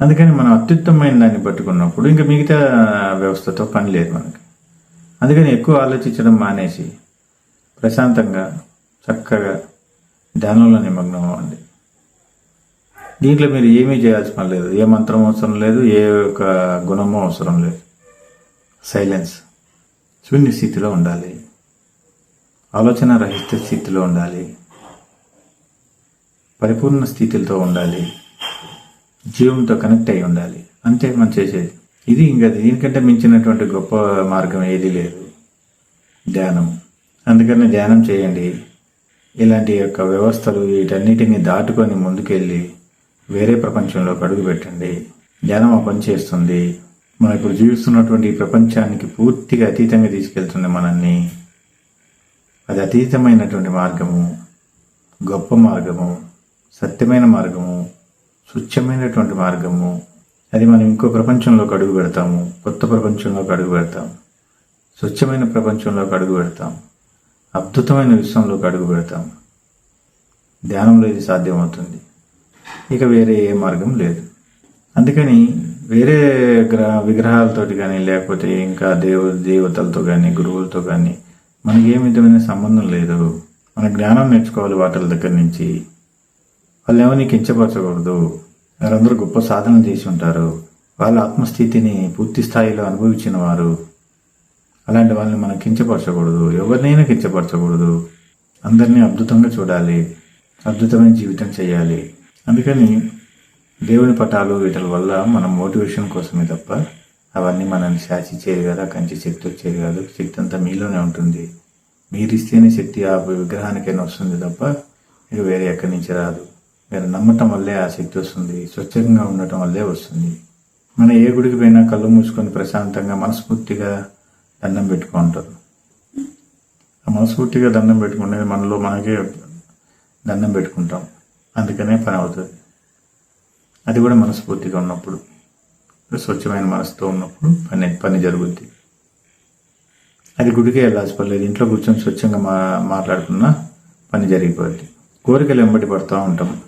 అందుకని మనం అత్యుత్తమైన దాన్ని పట్టుకున్నప్పుడు ఇంకా మిగతా వ్యవస్థతో పని లేదు మనకి. అందుకని ఎక్కువ ఆలోచించడం మానేసి ప్రశాంతంగా చక్కగా ధ్యానంలో నిమగ్నం అవ్వండి. దీంట్లో మీరు ఏమీ చేయాల్సిన పని లేదు. ఏ మంత్రం అవసరం లేదు ఏ ఒక గుణమో అవసరం లేదు. సైలెన్స్. శూన్య స్థితిలో ఉండాలి. ఆలోచన రహిత స్థితిలో ఉండాలి. పరిపూర్ణ స్థితితో ఉండాలి. జీవంతో కనెక్ట్ అయి ఉండాలి. అంతే మనం చేసేది. ఇది ఇంకా దీనికంటే మించినటువంటి గొప్ప మార్గం ఏది లేదు. ధ్యానం. అందుకని ధ్యానం చేయండి. ఇలాంటి యొక్క వ్యవస్థలు వీటన్నిటిని దాటుకొని ముందుకెళ్ళి వేరే ప్రపంచంలోకి అడుగు పెట్టండి. ధ్యానం ఆ పని చేస్తుంది. మనం ఇప్పుడు జీవిస్తున్నటువంటి ప్రపంచానికి పూర్తిగా అతీతంగా తీసుకెళ్తుంది మనల్ని అది అతీతమైనటువంటి మార్గము గొప్ప మార్గము సత్యమైన మార్గము స్వచ్ఛమైనటువంటి మార్గము. అది మనం ఇంకో ప్రపంచంలోకి అడుగు పెడతాము. కొత్త ప్రపంచంలోకి అడుగు పెడతాము. స్వచ్ఛమైన ప్రపంచంలోకి అడుగు పెడతాం అద్భుతమైన విశ్వంలోకి అడుగు పెడతాం ధ్యానంలో ఇది సాధ్యమవుతుంది. ఇక వేరే ఏ మార్గం లేదు. అందుకని వేరే గ్రహ విగ్రహాలతోటి కానీ లేకపోతే ఇంకా దేవ దేవతలతో కానీ గురువులతో కానీ మనకి ఏ విధమైన సంబంధం లేదు. మన జ్ఞానం నేర్చుకోవాలి వాటిల దగ్గర నుంచి. వాళ్ళు ఎవరిని కించపరచకూడదు. వారందరూ గొప్ప సాధన చేసి ఉంటారు. వాళ్ళ ఆత్మస్థితిని పూర్తి స్థాయిలో అనుభవించిన వారు. అలాంటి వాళ్ళని మనం కించపరచకూడదు. ఎవరినైనా కించపరచకూడదు. అందరినీ అద్భుతంగా చూడాలి. అద్భుతమైన జీవితం చేయాలి. అందుకని దేవుని పటాలు వీటి వల్ల మనం మోటివేషన్ కోసమే తప్ప అవన్నీ మనల్ని చేయదు కదా కంచి శక్తి వచ్చేది కాదు. శక్తి అంతా మీలోనే ఉంటుంది. మీరు ఇస్తేనే శక్తి ఆ విగ్రహానికైనా వస్తుంది తప్ప ఇక వేరే ఎక్కడి నుంచి రాదు. మీరు నమ్మటం వల్లే ఆ శక్తి వస్తుంది స్వచ్ఛంగా ఉండటం వల్లే వస్తుంది. మన ఏ గుడికి పోయినా కళ్ళు మూసుకొని ప్రశాంతంగా మనస్ఫూర్తిగా దండం పెట్టుకుంటారు ఆ మనస్ఫూర్తిగా దండం పెట్టుకునేది మనలో మనకే దండం పెట్టుకుంటాం. అందుకనే పని అవుతుంది. అది కూడా మనస్ఫూర్తిగా ఉన్నప్పుడు స్వచ్ఛమైన మనసుతో ఉన్నప్పుడు పని పని జరుగుద్ది. అది గుడికే వెళ్ళాల్సి పర్లేదు ఇంట్లో కూర్చొని స్వచ్ఛంగా మా మాట్లాడుకున్నా పని జరిగిపోద్ది. కోరికలు వెంబడి పడుతూ ఉంటాం.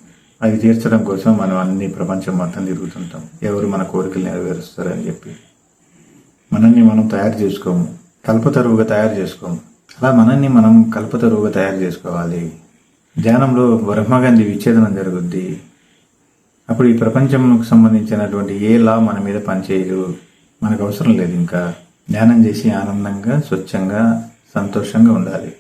అది తీర్చడం కోసం మనం అన్ని ప్రపంచం మొత్తం తిరుగుతుంటాం. ఎవరు మన కోరికలు నెరవేరుస్తారని చెప్పి. మనల్ని మనం తయారు చేసుకోము. కల్పతరువుగా తయారు చేసుకోము. అలా మనల్ని మనం కల్పతరువుగా తయారు చేసుకోవాలి. ధ్యానంలో బ్రహ్మగంధి విచ్ఛేదనం జరుగుద్ది. అప్పుడు ఈ ప్రపంచంకు సంబంధించినటువంటి ఏ లా మన మీద పనిచేయదు. మనకు అవసరం లేదు ఇంకా. ధ్యానం చేసి ఆనందంగా స్వచ్ఛంగా సంతోషంగా ఉండాలి.